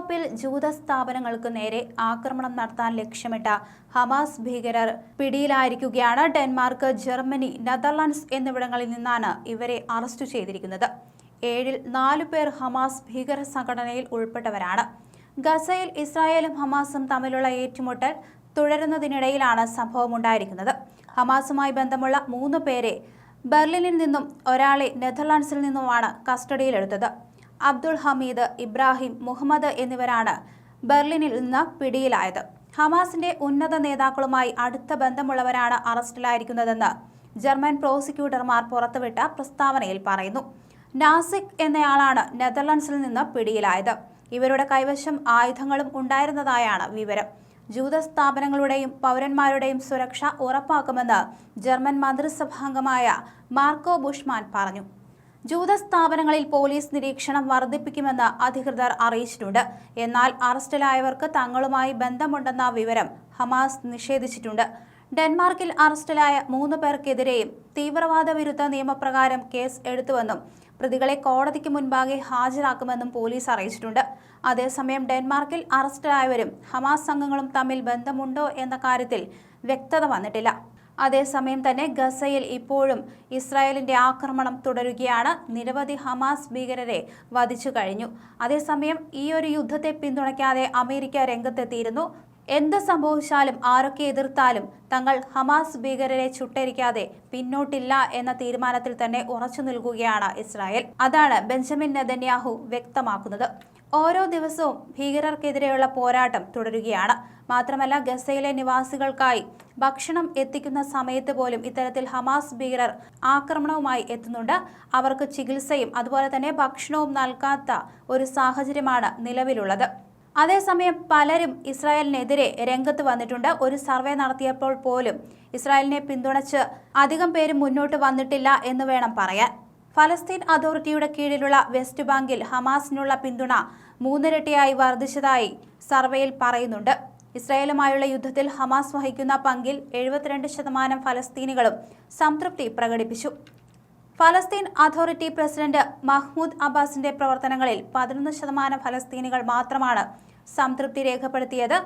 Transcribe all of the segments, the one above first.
യൂറോപ്പിൽ ജൂത സ്ഥാപനങ്ങൾക്ക് നേരെ ആക്രമണം നടത്താൻ ലക്ഷ്യമിട്ട ഹമാസ് ഭീകരർ പിടിയിലായിരിക്കുകയാണ്. ഡെൻമാർക്ക് ജർമ്മനി നെതർലാൻഡ്സ് എന്നിവിടങ്ങളിൽ നിന്നാണ് ഇവരെ അറസ്റ്റ് ചെയ്തിരിക്കുന്നത്. ഏഴിൽ നാലു പേർ ഹമാസ് ഭീകര സംഘടനയിൽ ഉൾപ്പെട്ടവരാണ്. ഗസയിൽ ഇസ്രായേലും ഹമാസും തമ്മിലുള്ള ഏറ്റുമുട്ടൽ തുടരുന്നതിനിടയിലാണ് സംഭവമുണ്ടായിരിക്കുന്നത് ഹമാസുമായി ബന്ധമുള്ള മൂന്ന് പേരെ ബെർലിനിൽ നിന്നും ഒരാളെ നെതർലാൻഡ്സിൽ നിന്നുമാണ് കസ്റ്റഡിയിലെടുത്തത്. അബ്ദുൾ ഹമീദ് ഇബ്രാഹിം മുഹമ്മദ് എന്നിവരാണ് ബെർലിനിൽ നിന്ന് പിടിയിലായത്. ഹമാസിന്റെ ഉന്നത നേതാക്കളുമായി അടുത്ത ബന്ധമുള്ളവരാണ് അറസ്റ്റിലായിരിക്കുന്നതെന്ന് ജർമ്മൻ പ്രോസിക്യൂട്ടർമാർ പുറത്തുവിട്ട പ്രസ്താവനയിൽ പറയുന്നു. നാസിക് എന്നയാളാണ് നെതർലൻഡ്സിൽ നിന്ന് പിടിയിലായത്. ഇവരുടെ കൈവശം ആയുധങ്ങളും ഉണ്ടായിരുന്നതായാണ് വിവരം. ജൂത സ്ഥാപനങ്ങളുടെയും പൗരന്മാരുടെയും സുരക്ഷ ഉറപ്പാക്കുമെന്ന് ജർമ്മൻ മന്ത്രിസഭാംഗമായ മാർക്കോ ബുഷ്മാൻ പറഞ്ഞു. ജൂത സ്ഥാപനങ്ങളിൽ പോലീസ് നിരീക്ഷണം വർദ്ധിപ്പിക്കുമെന്ന് അധികൃതർ അറിയിച്ചിട്ടുണ്ട്. എന്നാൽ അറസ്റ്റിലായവർക്ക് തങ്ങളുമായി ബന്ധമുണ്ടെന്ന വിവരം ഹമാസ് നിഷേധിച്ചിട്ടുണ്ട്. ഡെൻമാർക്കിൽ അറസ്റ്റിലായ മൂന്ന് പേർക്കെതിരെയും തീവ്രവാദ വിരുദ്ധ നിയമപ്രകാരം കേസ് എടുത്തുവെന്നും പ്രതികളെ കോടതിക്ക് മുൻപാകെ ഹാജരാക്കുമെന്നും പോലീസ് അറിയിച്ചിട്ടുണ്ട്. അതേസമയം ഡെൻമാർക്കിൽ അറസ്റ്റിലായവരും ഹമാസ് അംഗങ്ങളും തമ്മിൽ ബന്ധമുണ്ടോ എന്ന കാര്യത്തിൽ വ്യക്തത വന്നിട്ടില്ല. അതേസമയം തന്നെ ഗസയിൽ ഇപ്പോഴും ഇസ്രായേലിന്റെ ആക്രമണം തുടരുകയാണ്. നിരവധി ഹമാസ് ഭീകരരെ വധിച്ചു കഴിഞ്ഞു. അതേസമയം ഈ ഒരു യുദ്ധത്തെ പിന്തുണയ്ക്കാതെ അമേരിക്ക രംഗത്തെത്തിയിരുന്നു. എന്ത് സംഭവിച്ചാലും ആരൊക്കെ എതിർത്താലും തങ്ങൾ ഹമാസ് ഭീകരരെ ചുട്ടരിക്കാതെ പിന്നോട്ടില്ല എന്ന തീരുമാനത്തിൽ തന്നെ ഉറച്ചു നിൽക്കുകയാണ് ഇസ്രായേൽ. അതാണ് ബെഞ്ചമിൻ നെതന്യാഹു വ്യക്തമാക്കുന്നത്. ഓരോ ദിവസവും ഭീകരർക്കെതിരെയുള്ള പോരാട്ടം തുടരുകയാണ്. മാത്രമല്ല ഗസയിലെ നിവാസികൾക്കായി ഭക്ഷണം എത്തിക്കുന്ന സമയത്ത് പോലും ഇത്തരത്തിൽ ഹമാസ് ഭീകരർ ആക്രമണവുമായി എത്തുന്നുണ്ട്. അവർക്ക് ചികിത്സയും അതുപോലെ തന്നെ ഭക്ഷണവും നൽകാത്ത ഒരു സാഹചര്യമാണ് നിലവിലുള്ളത്. അതേസമയം പലരും ഇസ്രായേലിനെതിരെ രംഗത്ത് വന്നിട്ടുണ്ട്. ഒരു സർവേ നടത്തിയപ്പോൾ പോലും ഇസ്രായേലിനെ പിന്തുണച്ച് അധികം പേരും മുന്നോട്ട് വന്നിട്ടില്ല എന്ന് വേണം പറയാൻ. ഫലസ്തീൻ അതോറിറ്റിയുടെ കീഴിലുള്ള വെസ്റ്റ് ബാങ്കിൽ ഹമാസിനുള്ള പിന്തുണ മൂന്നിരട്ടിയായി വർദ്ധിച്ചതായി സർവേയിൽ പറയുന്നുണ്ട്. ഇസ്രായേലുമായുള്ള യുദ്ധത്തിൽ ഹമാസ് വഹിക്കുന്ന പങ്കിൽ എഴുപത്തിരണ്ട് ശതമാനം ഫലസ്തീനികളും സംതൃപ്തി പ്രകടിപ്പിച്ചു. ഫലസ്തീൻ അതോറിറ്റി പ്രസിഡന്റ് മഹ്മൂദ് അബ്ബാസിന്റെ പ്രവർത്തനങ്ങളിൽ പതിനൊന്ന് ശതമാനം ഫലസ്തീനികൾ മാത്രമാണ് സംതൃപ്തി രേഖപ്പെടുത്തിയത്.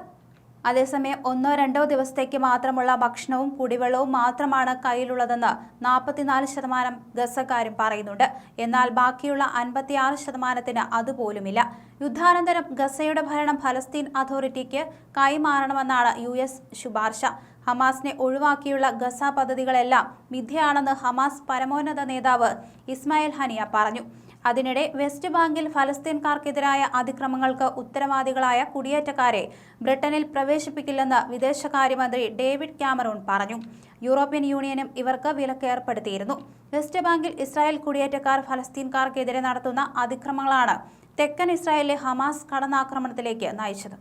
അതേസമയം ഒന്നോ രണ്ടോ ദിവസത്തേക്ക് മാത്രമുള്ള ഭക്ഷണവും കുടിവെള്ളവും മാത്രമാണ് കയ്യിലുള്ളതെന്ന് നാൽപ്പത്തിനാല് ശതമാനം ഗസക്കാരും പറയുന്നുണ്ട്. എന്നാൽ ബാക്കിയുള്ള അൻപത്തിയാറ് ശതമാനത്തിന് അതുപോലുമില്ല. യുദ്ധാനന്തരം ഗസയുടെ ഭരണം ഫലസ്തീൻ അതോറിറ്റിക്ക് കൈമാറണമെന്നാണ് യു എസ് ശുപാർശ. ഹമാസിനെ ഒഴിവാക്കിയുള്ള ഗസ പദ്ധതികളെല്ലാം മിഥ്യയാണെന്ന് ഹമാസ് പരമോന്നത നേതാവ് ഇസ്മായിൽ ഹനിയ പറഞ്ഞു. അതിനിടെ വെസ്റ്റ് ബാങ്കിൽ ഫലസ്തീൻകാർക്കെതിരായ അതിക്രമങ്ങൾക്ക് ഉത്തരവാദികളായ കുടിയേറ്റക്കാരെ ബ്രിട്ടനിൽ പ്രവേശിപ്പിക്കില്ലെന്ന് വിദേശകാര്യമന്ത്രി ഡേവിഡ് ക്യാമറൂൺ പറഞ്ഞു. യൂറോപ്യൻ യൂണിയനും ഇവർക്ക് വിലക്ക് ഏർപ്പെടുത്തിയിരുന്നു. വെസ്റ്റ് ബാങ്കിൽ ഇസ്രായേൽ കുടിയേറ്റക്കാർ ഫലസ്തീൻകാർക്കെതിരെ നടത്തുന്ന അതിക്രമങ്ങളാണ് തെക്കൻ ഇസ്രായേലിലെ ഹമാസ് കടന്നാക്രമണത്തിലേക്ക് നയിച്ചത്.